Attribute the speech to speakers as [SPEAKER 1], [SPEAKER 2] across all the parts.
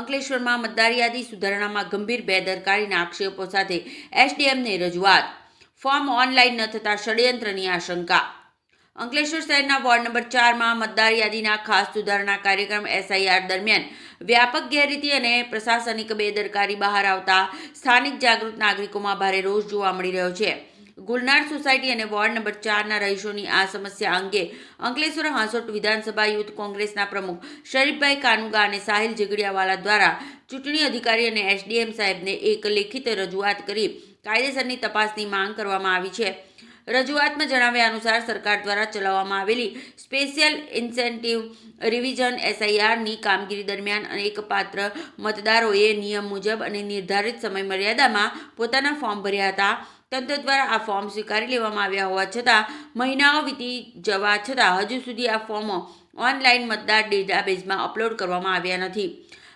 [SPEAKER 1] અંકલેશ્વરમાં મતદાર યાદી સુધારણામાં ગંભીર બેદરકારીના આક્ષેપો સાથે એસડીએમને રજૂઆત. ફોર્મ ઓનલાઈન ન થતા ષડયંત્રની આશંકા. અંકલેશ્વર શહેરના વોર્ડ નંબર ચારમાં મતદાર યાદીના ખાસ સુધારણા કાર્યક્રમ એસઆઈઆર દરમિયાન વ્યાપક ગેરરીતિ અને પ્રશાસનિક બેદરકારી બહાર આવતા સ્થાનિક જાગૃત નાગરિકોમાં ભારે રોષ જોવા મળી રહ્યો છે. ગુલનાર સોસાયટી અને વોર્ડ નંબર ચારના રહીશોની આ સમસ્યા અંગે અંકલેશ્વર હાંસોટ વિધાનસભા યુથ કોંગ્રેસના પ્રમુખ શરીફભાઈ કાનુગા અને સાહિલ ઝઘડિયાવાલા દ્વારા ચૂંટણી અધિકારી અને એસડીએમ સાહેબને એક લેખિત રજૂઆત કરી કાયદેસરની તપાસની માંગ કરવામાં આવી છે. રજૂઆતમાં જણાવ્યા અનુસાર સરકાર દ્વારા ચલાવવામાં આવેલી સ્પેશિયલ ઇન્સેન્ટિવ રિવિઝન એસઆઈઆરની કામગીરી દરમિયાન અનેક પાત્ર મતદારોએ નિયમ મુજબ અને નિર્ધારિત સમય મર્યાદામાં પોતાના ફોર્મ ભર્યા હતા. તંત્ર દ્વારા આ ફોર્મ સ્વીકારી લેવામાં આવ્યા હોવા છતાં, મહિનાઓ વીતી જવા છતાં હજુ સુધી આ ફોર્મો ઓનલાઈન મતદાર ડેટાબેઝમાં અપલોડ કરવામાં આવ્યા નથી.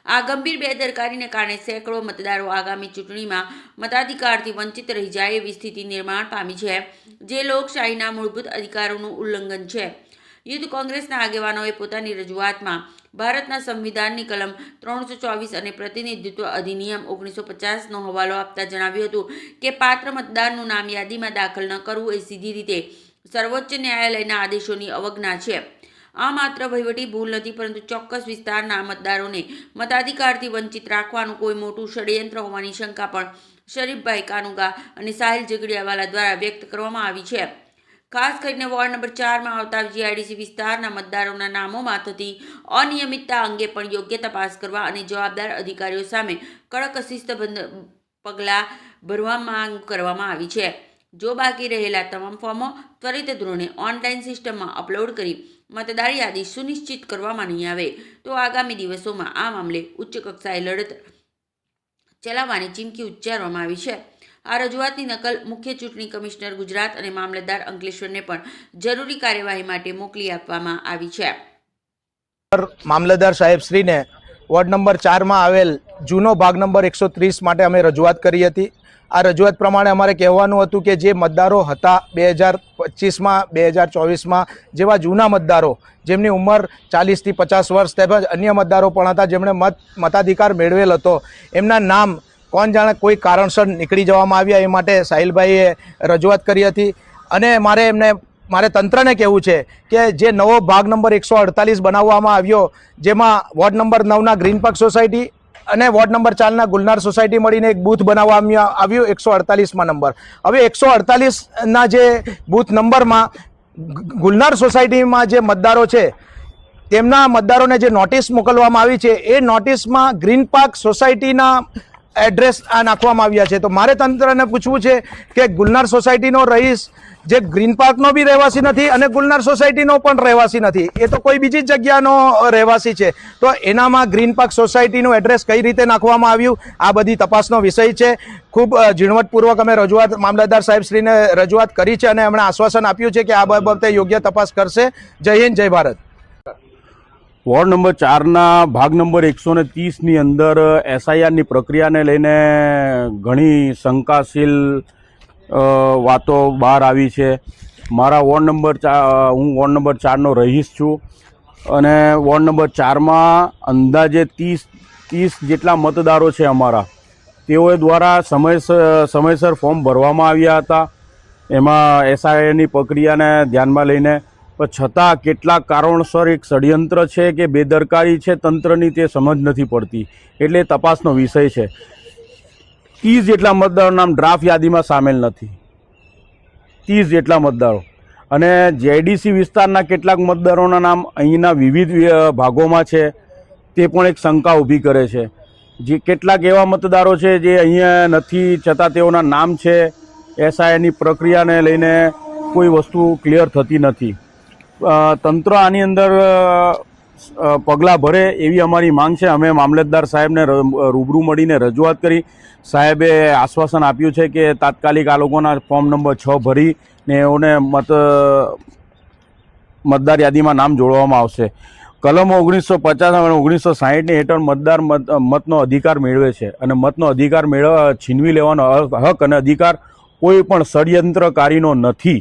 [SPEAKER 1] આ ગંભીર બેદરકારીને કારણે સેંકડો મતદારો આગામી ચૂંટણીમાં મતાધિકારથી વંચિત રહી જાય એવી સ્થિતિ નિર્માણ પામી છે, જે લોકશાહીના મૂળભૂત અધિકારોનું ઉલ્લંઘન છે. યુથ કોંગ્રેસના આગેવાનોએ પોતાની રજૂઆતમાં ભારતના સંવિધાનની કલમ ત્રણસો ચોવીસ અને પ્રતિનિધિત્વ અધિનિયમ ઓગણીસો પચાસનો હવાલો આપતા જણાવ્યું હતું કે પાત્ર મતદારનું નામ યાદીમાં દાખલ ન કરવું એ સીધી રીતે સર્વોચ્ચ ન્યાયાલયના આદેશોની અવજ્ઞા છે. આ માત્ર વહીવટી ભૂલ નથી, પરંતુ ચોક્કસ વિસ્તારના મતદારોને મતાધિકારથી વંચિત રાખવાનું કોઈ મોટું ષડયંત્ર હોવાની શંકા પણ શરીફભાઈ કાનુગા અને સાહિલ ઝઘડિયાવાલા દ્વારા વ્યક્ત કરવામાં આવી છે. ખાસ કરીને વોર્ડ નંબર ચારમાં આવતા જીઆઈડીસી વિસ્તારના મતદારોના નામોમાં થતી અનિયમિતતા અંગે પણ યોગ્ય તપાસ કરવા અને જવાબદાર અધિકારીઓ સામે કડક શિસ્તબંધ પગલાં ભરવા માંગ કરવામાં આવી છે. જો બાકી રહેલા તમામ ફોર્મો ત્વરિત ધોરણે ઓનલાઈન સિસ્ટમમાં અપલોડ કરી મતદાર યાદી સુનિશ્ચિત કરવામાં નહીં આવે, તો આગામી દિવસોમાં આ મામલે ઉચ્ચ કક્ષાએ લડત ચલાવવાની ચીમકી ઉચ્ચારવામાં આવી છે. આ રજૂઆતની નકલ મુખ્ય ચૂંટણી કમિશનર ગુજરાત અને મામલતદાર અંકલેશ્વરને પણ જરૂરી કાર્યવાહી માટે મોકલી આપવામાં આવી છે.
[SPEAKER 2] મામલતદાર સાહેબ શ્રીને વોર્ડ નંબર ચારમાં આવેલ જૂનો ભાગ નંબર એકસો ત્રીસ માટે અમે રજૂઆત કરી હતી. આ રજૂઆત પ્રમાણે અમારે કહેવાનું હતું કે જે મતદારો હતા બે હજાર પચીસમાં, બે હજાર ચોવીસમાં, જેવા જૂના મતદારો, જેમની ઉંમર ચાલીસથી પચાસ વર્ષ તેમજ અન્ય મતદારો પણ હતા, જેમણે મત, મતાધિકાર મેળવેલ હતો. એમના નામ કોણ જાણે કોઈ કારણસર નીકળી જવામાં આવ્યા એ માટે સાહિલભાઈએ રજૂઆત કરી હતી. અને મારે એમને, મારે તંત્રને કહેવું છે કે જે નવો ભાગ નંબર એકસો અડતાલીસ બનાવવામાં આવ્યો, જેમાં વોર્ડ નંબર નવના ગ્રીન પાર્ક સોસાયટી અને વોર્ડ નંબર ચારના ગુલનાર સોસાયટી મળીને એક બૂથ બનાવવામાં આવ્યું, એકસો અડતાલીસમાં નંબર. હવે એકસો અડતાલીસના જે બૂથ નંબરમાં ગુલનાર સોસાયટીમાં જે મતદારો છે, તેમના મતદારોને જે નોટિસ મોકલવામાં આવી છે, એ નોટિસમાં ગ્રીન પાર્ક સોસાયટીના એડ્રેસ આ નાખવામાં આવ્યા છે. તો મારે તંત્રને પૂછવું છે કે ગુલનાર સોસાયટીનો રહીશ જે ગ્રીન પાર્કનો બી રહેવાસી નથી અને ગુલનાર સોસાયટીનો પણ રહેવાસી નથી. એ તો કોઈ બીજી જગ્યાનો રહેવાસી છે. તો એનામાં ગ્રીન પાર્ક સોસાયટીનું એડ્રેસ કઈ રીતે નાખવામાં આવ્યું? આ બધી તપાસનો વિષય છે. ખૂબ ઝીણવટપૂર્વક અમે રજૂઆત મામલતદાર સાહેબશ્રીને રજૂઆત કરી છે અને એમણે આશ્વાસન આપ્યું છે કે આ બાબતે યોગ્ય તપાસ કરશે. જય હિન્દ, જય ભારત.
[SPEAKER 3] વોર્ડ નંબર ચારના ભાગ નંબર એકસો ને ત્રીસની અંદર એસઆઈઆરની પ્રક્રિયાને લઈને ઘણી શંકાશીલ વાતો બહાર આવી છે. મારા વોર્ડ નંબર ચાર હું વોર્ડ નંબર ચારનો રહીશ છું. અને વોર્ડ નંબર ચારમાં અંદાજે ત્રીસ ત્રીસ જેટલા મતદારો છે અમારા. તેઓ દ્વારા સમયસર સમયસર ફોર્મ ભરવામાં આવ્યા હતા. એમાં એસઆઈની પ્રક્રિયાને ધ્યાનમાં લઈને પણ છતાં કેટલાક કારણોસર એક ષડયંત્ર છે કે બેદરકારી છે તંત્રની તે સમજ નથી પડતી. એટલે તપાસનો વિષય છે. ત્રીસ જેટલા મતદારો નામ ડ્રાફ્ટ યાદીમાં સામેલ નથી. ત્રીસ જેટલા મતદારો. અને જેડીસી વિસ્તારના કેટલાક મતદારોના નામ અહીંના વિવિધ ભાગોમાં છે. તે પણ એક શંકા ઊભી કરે છે. જે કેટલાક એવા મતદારો છે જે અહીંયા નથી, છતાં તેઓના નામ છે. એસઆઈની પ્રક્રિયાને લઈને કોઈ વસ્તુ ક્લિયર થતી નથી. તંત્ર આની અંદર પગલાં ભરે એવી અમારી માંગ છે. અમે મામલતદાર સાહેબને રૂબરૂ મળીને રજૂઆત કરી. સાહેબે આશ્વાસન આપ્યું છે કે તાત્કાલિક આ લોકોના ફોર્મ નંબર છ ભરી ને એઓને મત મતદાર યાદીમાં નામ જોડવામાં આવશે. કલમો ઓગણીસો પચાસ અને ઓગણીસો સાહીઠની હેઠળ મતદાર મત મતનો અધિકાર મેળવે છે અને મતનો અધિકાર મેળવવા છીનવી લેવાનો હક અને અધિકાર કોઈ પણ ષડયંત્રકારીનો નથી.